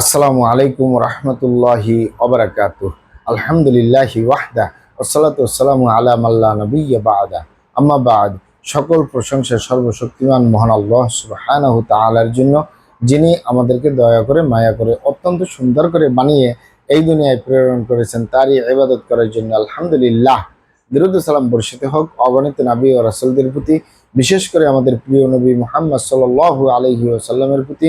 আসসালামু আলাইকুম রহমতুল্লাহি অবরাকাত আলহামদুলিল্লাহি ওয়াহদা ওসালাতু আসসালামু আলা মাল্লা নবিয়্যা বাদা। সকল প্রশংসা সর্বশক্তিমান মহান আল্লাহ সুবহানাহু তাআলার জন্য, যিনি আমাদেরকে দয়া করে, মায়া করে, অত্যন্ত সুন্দর করে বানিয়ে এই দুনিয়ায় প্রেরণ করেছেন, তারই ইবাদত করার জন্য আলহামদুলিল্লাহ। দিরুদ বর্ষিত হোক, অগণিত নাবী ও রাসূলদের প্রতি, বিশেষ করে আমাদের প্রিয় নবী মোহাম্মদ সাল্লাল্লাহু আলাইহি ওসাল্লামের প্রতি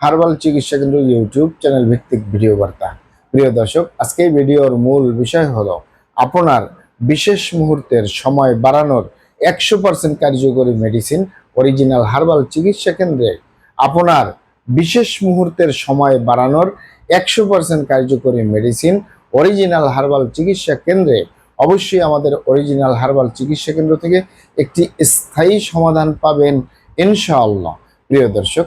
হার্বাল চিকিৎসা কেন্দ্র ইউটিউব চ্যানেল ভিত্তিক ভিডিও বার্তা। প্রিয় দর্শক, আজকে ভিডিওর মূল বিষয় হলো আপনার বিশেষ মুহূর্তের সময় বাড়ানোর একশো পার্সেন্ট কার্যকরী মেডিসিন অরিজিনাল হার্বাল চিকিৎসা কেন্দ্রে আপনার বিশেষ মুহূর্তের সময় বাড়ানোর একশো পার্সেন্ট কার্যকরী মেডিসিন অরিজিনাল হার্বাল চিকিৎসা কেন্দ্রে অবশ্যই আমাদের অরিজিনাল হার্বাল চিকিৎসা কেন্দ্র থেকে একটি স্থায়ী সমাধান পাবেন ইনশাআল্লাহ। প্রিয় দর্শক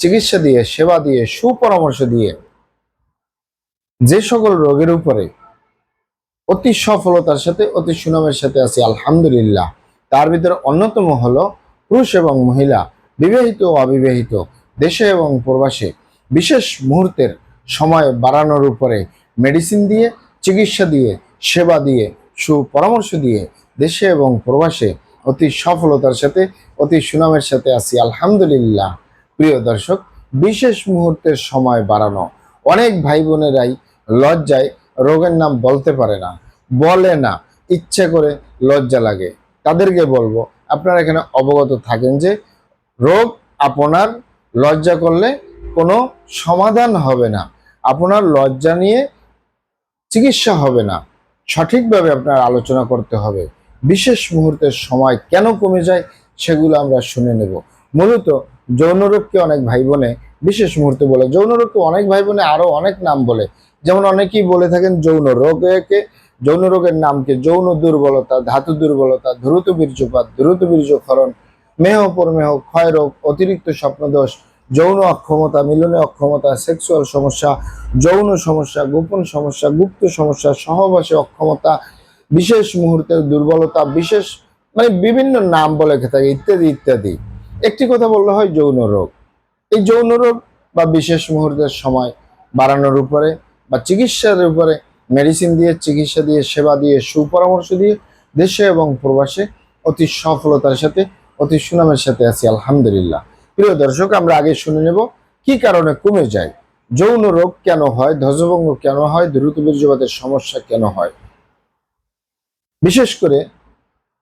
চিকিৎসা দিয়ে, সেবা দিয়ে, সুপরামর্শ দিয়ে যে সকল রোগের উপরে অতি সফলতার সাথে, অতি সুনামের সাথে আছি, আলহামদুলিল্লাহ। তার ভিতরে অন্যতম হলো পুরুষ এবং মহিলা, বিবাহিত ও অবিবাহিত, দেশে এবং প্রবাসে। বিশেষ মুহূর্তের সময় বাড়ানোর উপরে মেডিসিন দিয়ে, চিকিৎসা দিয়ে, সেবা দিয়ে, সুপরামর্শ দিয়ে দেশে এবং প্রবাসে অতি সফলতার সাথে, অতি সুনামের সাথে আছি, আলহামদুলিল্লাহ। প্রিয় দর্শক, বিশেষ মুহূর্তের সময় বাড়ানো। অনেক ভাই বোনেরাই লজ্জায় রোগের নাম বলতে পারে না, বলে না, ইচ্ছে করে লজ্জা লাগে। তাদেরকে বলব, আপনারা এখানে অবগত থাকেন যে রোগ আপনার লজ্জা করলে কোনো সমাধান হবে না। আপনার লজ্জা নিয়ে চিকিৎসা হবে না। সঠিকভাবে আপনার আলোচনা করতে হবে। বিশেষ মুহূর্তের সময় কেন কমে যায় সেগুলো আমরা শুনে নেব। মূলত যৌন রোগকে অনেক ভাই বোনে বিশেষ মুহূর্তে বলে যৌন রোগকে অনেক ভাই বোনে আরও অনেক নাম বলে। যেমন অনেকেই বলে থাকেন যৌন রোগকে যৌন রোগের নামকে যৌন দুর্বলতা, ধাতু দুর্বলতা দ্রুত বীর্যপাত দ্রুত বীর্যক্ষরণ, মেহ, পরমেহ, ক্ষয় রোগ, অতিরিক্ত স্বপ্নদোষ, যৌন অক্ষমতা, মিলনে অক্ষমতা, সেক্সুয়াল সমস্যা, যৌন সমস্যা, গোপন সমস্যা, গুপ্ত সমস্যা, সহবাসে অক্ষমতা, বিশেষ মুহূর্তের দুর্বলতা, বিশেষ মানে বিভিন্ন নাম বলে থাকে, ইত্যাদি ইত্যাদি। একটি কথা বললে হয় যৌন রোগ। এই যৌন রোগ বা বিশেষ মুহূর্তের সময় বাড়ানোর উপরে বা চিকিৎসার উপরে মেডিসিন দিয়ে, চিকিৎসা দিয়ে, সেবা দিয়ে, সুপরামর্শ দিয়ে দেশে এবং প্রবাসে অতি সফলতার সাথে, অতি সুনামের সাথে আছি, আলহামদুলিল্লাহ। প্রিয় দর্শক, আমরা আগে শুনে নেব কি কারণে কমে যায়। যৌন রোগ কেন হয়, ধ্বজভঙ্গ কেন হয়, দ্রুত বীর্যপাতের সমস্যা কেন হয়? বিশেষ করে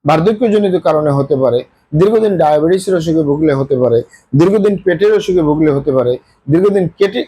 বার্ধক্যজনিত কারণে হতে পারে দীর্ঘদিন ডায়াবেটিসের অসুখে ভুগলে হতে পারে, দীর্ঘদিন পেটের অসুখে ভুগলে হতে পারে, দীর্ঘদিন কেটে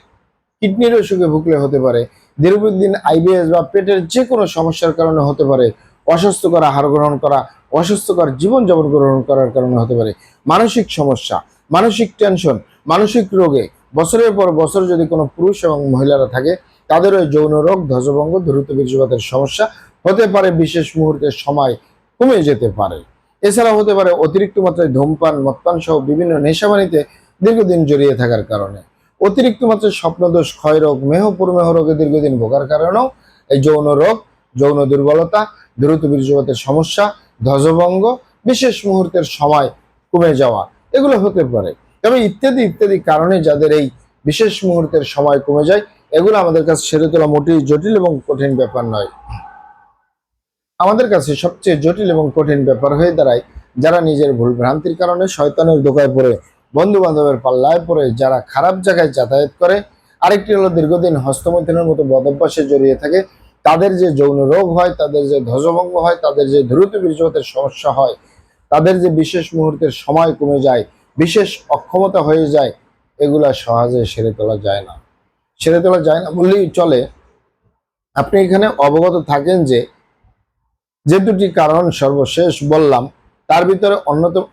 কিডনির অসুখে ভুগলে হতে পারে, দীর্ঘদিন আইবিএস বা পেটের যে কোনো সমস্যার কারণে হতে পারে, অস্বাস্থ্যকর আহার গ্রহণ করা, অস্বাস্থ্যকর জীবনযাপন গ্রহণ করার কারণে হতে পারে। মানসিক সমস্যা, মানসিক টেনশন, মানসিক রোগে, বছরের পর বছর যদি কোনো পুরুষ এবং মহিলারা থাকে, তাদের ওই যৌন রোগ, ধ্বজভঙ্গ, দ্রুত বীর্যপাতের সমস্যা হতে পারে, বিশেষ মুহূর্তের সময় কমে যেতে পারে। এছাড়া হতে পারে অতিরিক্ত মাত্রায় ধূমপান, মদপান সহ বিভিন্ন নেশাবানিতে দীর্ঘদিন জড়িয়ে থাকার কারণে। অতিরিক্ত মাত্রায় স্বপ্নদোষ ক্ষয় রোগ মেহ, পুরমেহ রোগে দীর্ঘদিন ভোগার কারণেও এই যৌন রোগ, যৌন দুর্বলতা, দ্রুত বীর্যপাতের সমস্যা, ধ্বজভঙ্গ, বিশেষ মুহূর্তের সময় কমে যাওয়া, এগুলো হতে পারে। তবে ইত্যাদি ইত্যাদি কারণে যাদের এই বিশেষ মুহূর্তের সময় কমে যায়, এগুলো আমাদের কাছে সেরে তোলা মোটেই জটিল এবং কঠিন ব্যাপার নয়। আমাদের কাছে সবচেয়ে জটিল এবং কঠিন ব্যাপার হয়ে দাঁড়ায় যারা নিজের ভুল ভ্রান্তির কারণে শয়তানের দোকায় পড়ে বন্ধু বান্ধবের পাল্লায় পড়ে, যারা খারাপ জায়গায় যাতায়াত করে, আরেকটি হলো দীর্ঘদিন হস্তমৈথুনের মতো বদভ্যাসে জড়িয়ে থাকে, তাদের যে যৌন রোগ হয়, তাদের যে ধ্বজভঙ্গ হয়, তাদের যে দ্রুত বীর্যপাতের সমস্যা হয়, তাদের যে বিশেষ মুহূর্তের সময় কমে যায়, বিশেষ অক্ষমতা হয়ে যায়, এগুলা সহজে সেরে তোলা যায় না। সেরে তোলা যায় না বললেই চলে। আপনি এখানে অবগত থাকেন যে যে দুটি কারণ সর্বশেষ বললাম, তার ভিতরে অন্যতম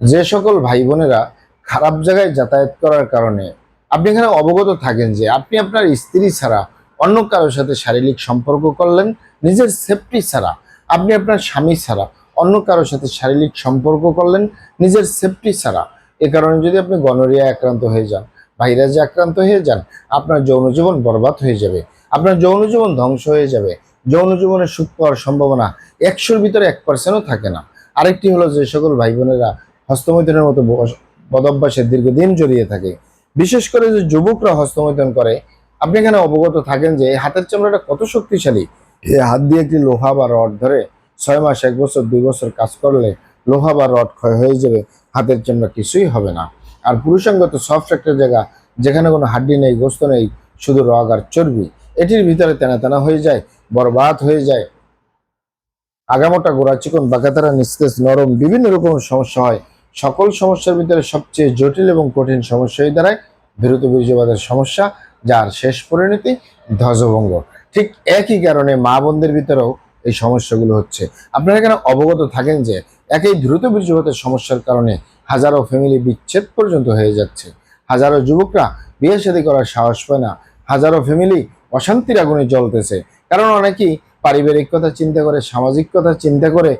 যে সকল ভাই বোনেরা খারাপ জায়গায় যাতায়াত করার কারণে আপনি এখানে অবগত থাকেন যে আপনি আপনার স্ত্রী ছাড়া অন্য কারোর সাথে শারীরিক সম্পর্ক করলেন, নিজের সেফটি ছাড়া। আপনি আপনার স্বামী ছাড়া অন্য কারোর সাথে শারীরিক সম্পর্ক করলেন, নিজের সেফটি ছাড়া। এ কারণে যদি আপনি গনোরিয়া আক্রান্ত হয়ে যান, ভাইরাসে আক্রান্ত হয়ে যান, আপনার যৌন জীবন বরবাদ হয়ে যাবে, আপনার যৌন জীবন ধ্বংস হয়ে যাবে। যৌন জীবনে সুখ পাওয়ার সম্ভাবনা একশোর ভিতরে এক পার্সেন্টও থাকে না। আরেকটি হলো যে সকল ভাই বোনেরা হস্তমৈথুনের মতো বদভ্যাসে দীর্ঘদিন জড়িয়ে থাকে। বিশেষ করে যে যুবকরা হস্তমৈথুন করে, আপনি এখানে অবগত থাকেন যে এই হাতের চামড়াটা কত শক্তিশালী। এই হাত দিয়ে একটি লোহা বা রড ধরে ছয় মাস, এক বছর, দুই বছর কাজ করলে লোহা বা রড ক্ষয় হয়ে যাবে, হাতের চামড়া কিছুই হবে না। আর পুরুষাঙ্গত সফট একটা জায়গা, যেখানে কোনো হাড্ডি নেই, গোস্ত নেই, শুধু রগ আর চর্বি, এটির ভিতরে তেনা তেনা হয়ে যায়। বরবাদ হয়ে যায়। আগামোটা গোড়া চিকন বাঁকাতারা নিস্তেজ নরম বিভিন্ন রকম সমস্যা হয়। সকল সমস্যার ভিতরে সবচেয়ে জটিল এবং কঠিন সমস্যা হয়ে দাঁড়ায় দ্রুত বীর্যপাতের সমস্যা, যার শেষ পরিণতি ধ্বজভঙ্গ। ঠিক একই কারণে মা বোনদের ভিতরেও এই সমস্যাগুলো হচ্ছে। আপনারা এখানে অবগত থাকেন যে একই দ্রুত বীর্যপাতের সমস্যার কারণে হাজারো ফ্যামিলি বিচ্ছেদ পর্যন্ত হয়ে যাচ্ছে। হাজারো যুবকরা বিয়ে শাদী করার সাহস পায় না। হাজারো ফ্যামিলি অশান্তির আগুনে জ্বলতেছে। কারণ অনেকেই পারিবারিক কথা চিন্তা করে, সামাজিক কথা চিন্তা করে,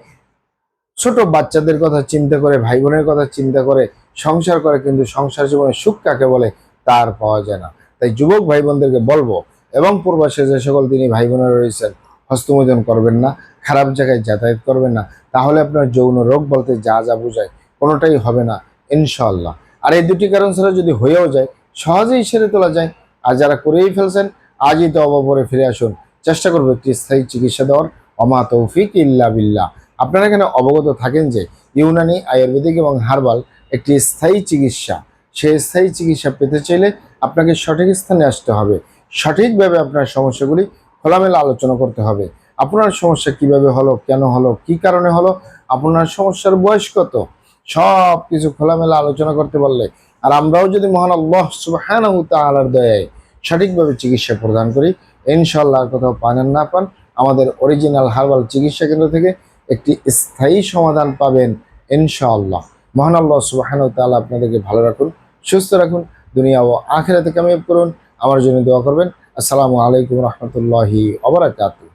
ছোট বাচ্চাদের কথা চিন্তা করে ভাই বোনের কথা চিন্তা করে, সংসার করে, কিন্তু সংসার জীবনে সুখ কাকে বলে? তার পাওয়া যায় না। তাই যুবক ভাই বোনদেরকে বলব, এবং পূর্বাসে যে সকল তিনি ভাই বোনেরা রয়েছেন হস্তমোদন করবেন না, খারাপ জায়গায় যাতায়াত করবেন না, তাহলে আপনার যৌন রোগ বলতে যা যা বোঝায়, কোনোটাই হবে না ইনশাল্লাহ আর এই দুটি কারণ ছাড়া যদি হয়েও যায়, সহজেই সেরে তোলা যায়। আর যারা করেই ফেলছেন আজই তো অবপরে ফিরে আসুন। চেষ্টা করব একটি স্থায়ী চিকিৎসা দেওয়ার। অমা তৌফিক ইল্লা বিল্লাহ। আপনারা এখানে অবগত থাকেন যে ইউনানি, আয়ুর্বেদিক এবং হার্বাল একটি স্থায়ী চিকিৎসা। সেই স্থায়ী চিকিৎসা পেতে চাইলে আপনাকে সঠিক স্থানে আসতে হবে। সঠিকভাবে আপনার সমস্যাগুলি খোলামেলা আলোচনা করতে হবে। আপনার সমস্যা কীভাবে হলো, কেন হলো, কি কারণে হলো, আপনার সমস্যার বয়স কত? সব কিছু খোলামেলা আলোচনা করতে পারলে। আর আমরাও যদি মহান আল্লাহ তাআলার দয়ায় সঠিকভাবে চিকিৎসা প্রদান করি। ইনশাল্লাহ কোথাও পান না পান, আমাদের অরিজিনাল হার্বাল চিকিৎসা কেন্দ্র থেকে একটি স্থায়ী সমাধান পাবেন ইনশাআল্লাহ। মহান আল্লাহ সুবহানাহু তাআলা আপনাদেরকে ভালো রাখুন, সুস্থ রাখুন, দুনিয়া ও আখেরাতে কামিয়াব করুন। আমার জন্য দোয়া করবেন। আসসালামু আলাইকুম রহমতুল্লাহি ওবরাকাতুহ